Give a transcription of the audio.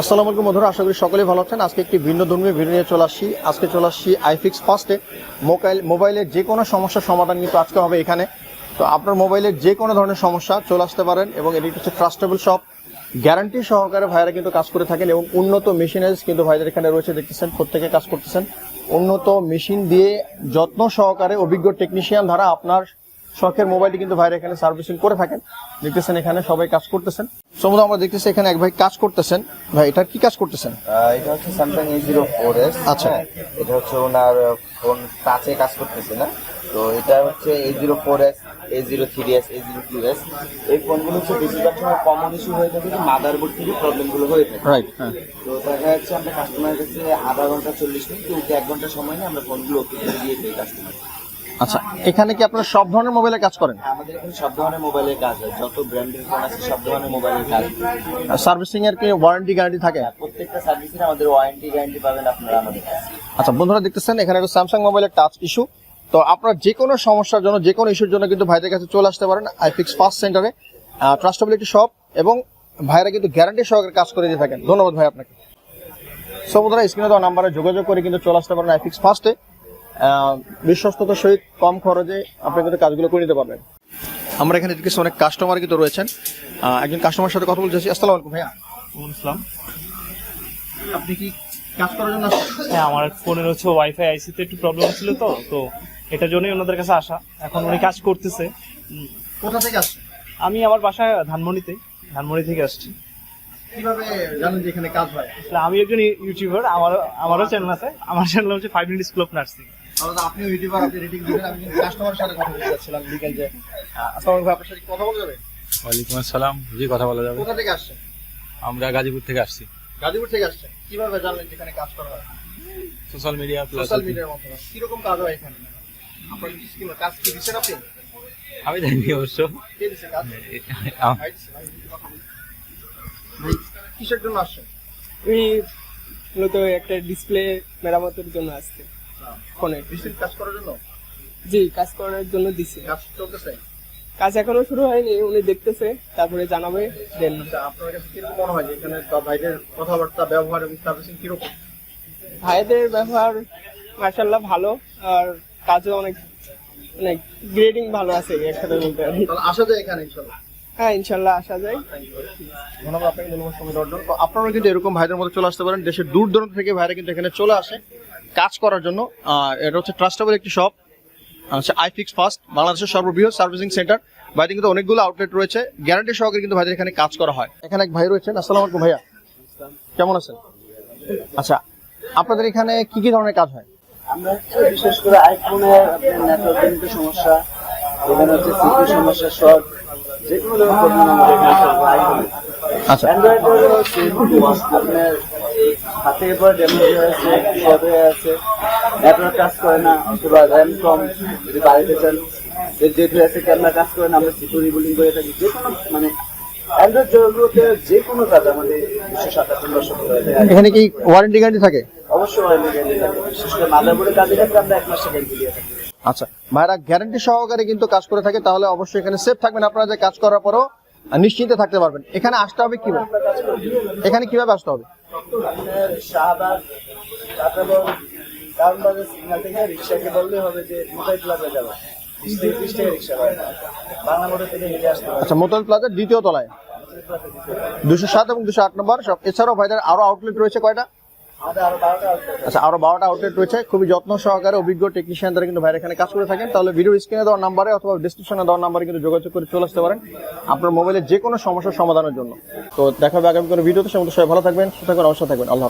আসসালামু আলাইকুম বন্ধুরা, আশা করি সকলেই ভালো আছেন। আজকে একটি ভিন্ন ধর্মীয় ভিডিও নিয়ে চলে আসছি। আজকে চলে আসছি আইফিক্স ফার্স্টে মোবাইল মোবাইলের যে কোনো সমস্যার সমাধান কিন্তু আজকে হবে এখানে। তো আপনার মোবাইলের যে কোনো ধরনের সমস্যা চলে আসতে পারেন এবং এটি হচ্ছে ট্রাস্টেবল শপ গ্যারান্টি সহকারে ভাইরা কিন্তু কাজ করে থাকেন এবং উন্নত মেশিনারিজ কিন্তু ভাইদের এখানে রয়েছে, দেখতেছেন, প্রত্যেকে কাজ করতেছেন। উন্নত মেশিন দিয়ে যত্ন সহকারে অভিজ্ঞ টেকনিশিয়ান দ্বারা আপনার শখের মোবাইলটি কিন্তু ভাইরা এখানে সার্ভিসিং করে থাকেন। দেখতেছেন এখানে সবাই কাজ করতেছেন। সমুদ্র আমরা দেখতেছি এখানে এক ভাই কাজ করতেছেন। ভাই এটা কি কাজ করতেছেন? এটা হচ্ছে Samsung A zero four S আচ্ছা। এটা হচ্ছে ওনার ফোন টাচে কাজ করতেছে না। তো এটা হচ্ছে A zero four S A zero three S A zero two S এই ফোনগুলো হচ্ছে বেশিরভাগ সময় কমন ইস্যু হয়ে থাকে যে মাদারবোর্ড থেকে প্রবলেমগুলো হয়ে থাকে। রাইট হ্যাঁ। তো দেখা যাচ্ছে আমরা কাস্টমারের কাছে আধা ঘণ্টা চল্লিশ মিনিট কি এক ঘণ্টা সময় নিয়ে আমরা ফোনগুলো ওকে দিয়ে দিই কাস্টমার আচ্ছা এখানে কি আপনারা সব ধরনের মোবাইলে কাজ করেন? আমাদের এখানে সব ধরনের মোবাইলের কাজ হয়। যত ব্র্যান্ডের ফোন আছে সব ধরনের মোবাইলের কাজ হয়। সার্ভিসিং এর কি ওয়ারেন্টি গ্যারান্টি থাকে? প্রত্যেকটা সার্ভিসের আমাদের ওয়ারেন্টি গ্যারান্টি পাবেন আপনারা আমাদের কাছে। আচ্ছা বন্ধুরা দেখতেছেন এখানে একটা স্যামসাং মোবাইলের টাচ ইস্যু তো আপনারা যে কোনো সমস্যার জন্য যে কোনো ইস্যুর জন্য কিন্তু ভাইদের কাছে চলে আসতে পারেন আইফিক্স ফার্স্ট সেন্টারে ট্রাস্টেবিলিটি শপ এবং ভাইরা কিন্তু গ্যারান্টি সহকারে কাজ করে দিয়ে থাকেন। ধন্যবাদ ভাই আপনাকে। সো বন্ধুরা স্ক্রিনে দেওয়া নাম্বারে যোগাযোগ করে কিন্তু চলে আসতে পারেন আইফিক্স ফার্স্টে বিশ্বস্ততার সহিত কম খরচে আপনি কিন্তু কাজগুলো করে নিতে পারবেন। আমরা এখানে কিছু অনেক কাস্টমার কিন্তু রয়েছেন। একজন কাস্টমার সাথে কথা বলতেছি। আসসালামু আলাইকুম ভাইয়া। ইসলাম আপনি কি কাজ করার জন্য হ্যাঁ আমার ফোনের হচ্ছে ওয়াইফাই আইসিতে একটু প্রবলেম ছিল তো তো এটার জন্যই ওনাদের কাছে আসা। এখন উনি কাজ করতেছে। কোথা থেকে আসছেন? আমি আমার বাসায় ধানমন্ডিতে ধানমন্ডি থেকে আসছি। কীভাবে জানেন যে এখানে কাজ হয়? আসলে আমি একজন ইউটিউবার আমার আমারও চ্যানেল আছে। আমার চ্যানেল হচ্ছে five minute school of nursing আপনি ইউটিউবার আপনি রেটিং দিবেন আমি কাস্টমারের সাথে কথা বলতে যাচ্ছিলাম বিকেল যে আহ, আসসালামু আলাইকুম আপনার সাথে কথা বলা যাবে? ওয়ালাইকুম আসসালাম জি কথা বলা যাবে। কোথা থেকে আসছেন? আমরা গাজীপুর থেকে আসছি। গাজীপুর থেকে আসছেন। কীভাবে জানলেন যেখানে কাজ করা হয়? সোশ্যাল মিডিয়া প্লাস সোশ্যাল মিডিয়ার মাধ্যমে। কীরকম কাজ হয় এখানে? আপনার কি স্কিম কাজ কি দিচ্ছেন আপনি? আমি জানি অবশ্য। কে কিসের জন্য আসছেন? আমি মূলত একটা ডিসপ্লে মেরামতের জন্য আসছে। ফোনে। কাজ করার জন্য? জি কাজ করার জন্য দিছে। কাজ চলতেছে? কাজ এখনও শুরু হয়নি উনি দেখতেছে তারপরে জানাবে দেন আচ্ছা আপনার কাছে কীরকম মনে হয় এখানে ভাইদের কথাবার্তা ব্যবহার এবং সার্ভিসিং কীরকম? ভাইদের ব্যবহার মার্শাল্লাহ ভালো আর কাজও অনেক অনেক গ্রেডিং ভালো আছে একসাথে বলতে পারি আসা যায় এখানে ইনশাল্লাহ হ্যাঁ ইনশাল্লাহ আসা যায়। ধন্যবাদ আপনাকে ধন্যবাদ সময় দেওয়ার জন্য। আপনারা কিন্তু এরকম ভাইদের মধ্যে চলে আসতে পারেন। দেশের দূর দূরান্ত থেকে ভাইরা কিন্তু এখানে চলে আসে। কাজ করার জন্য এটা হচ্ছে ট্রাস্টেবল একটি শপ হচ্ছে আইফিক্স ফার্স্ট বাংলাদেশের সর্ববৃহৎ সার্ভিসিং সেন্টার ভাইদের কিন্তু অনেকগুলো আউটলেট রয়েছে। গ্যারান্টি সহকারে কিন্তু ভাইদের এখানে কাজ করা হয়। এখানে এক ভাই রয়েছেন আসসালামু আলাইকুম ভাইয়া। কেমন আছেন? আচ্ছা আপনাদের এখানে কি কি ধরনের কাজ হয়? আমরা বিশেষ করে আইফোনের নেটওয়ার্ক সমস্যা এখানে হচ্ছে সিপি সমস্যা শর্ট যে কোনো ধরনের প্রবলেম এখানে। আচ্ছা। আপনার হাতে এরপর ড্যামেজ হয়েছে শর্ট হয়ে আছে নেটওয়ার্ক কাজ করে না অথবা র্যাম কম যদি বাড়াইতে চান যেহেতু আছে ক্যামেরা কাজ করে না আমরা সিকিউর রিবুলিং করে থাকি যে কোনো মানে অ্যান্ড্রয়েড যে কোনো কাজ আমাদের দুশো এখানে কি ওয়ারেন্টি গ্যারান্টি থাকে? অবশ্যই ওয়ারেন্টি গ্যারান্টি থাকে বিশেষ করে মাদারবোর্ডের কাজের ক্ষেত্রে আমরা এক মাসের গ্যারান্টি দিয়ে থাকি। আচ্ছা ভাইরা গ্যারান্টি সহকারে কিন্তু কাজ করে থাকে তাহলে অবশ্যই এখানে সেফ থাকবেন আপনারা যে কাজ করার পরও নিশ্চিন্তে থাকতে পারবেন। এখানে আসতে হবে কীভাবে? এখানে কীভাবে আসতে হবে? আপনার শাহবাগ তারপর কারণ বাজার থেকে রিক্সাকে বললে হবে যে মোবাইল প্লাজা যাবে। আচ্ছা মোতাল প্লাজার দ্বিতীয় তলায়। দুশো সাত এবং দুশো আট নম্বর সব এছাড়াও ভাইদের আরও আউটলেট রয়েছে কয়টা? আচ্ছা আরও বারোটা আউটলেট রয়েছে। খুবই যত্ন সহকারে অভিজ্ঞ টেকনিশিয়ান দ্বারা কিন্তু ভাইরা এখানে কাজ করে থাকেন। তাহলে ভিডিও স্ক্রিনে দেওয়ার নাম্বারে অথবা ডিসক্রিপশনে দেওয়ার নাম্বারে কিন্তু যোগাযোগ করে চলে আসতে পারেন আপনার মোবাইলের যে কোনো সমস্যার সমাধানের জন্য। তো দেখা হবে আগামী কোনো ভিডিওতে সমস্ত সবাই ভালো থাকবেন থাকবেন অবশ্যই থাকবেন। আল্লাহ।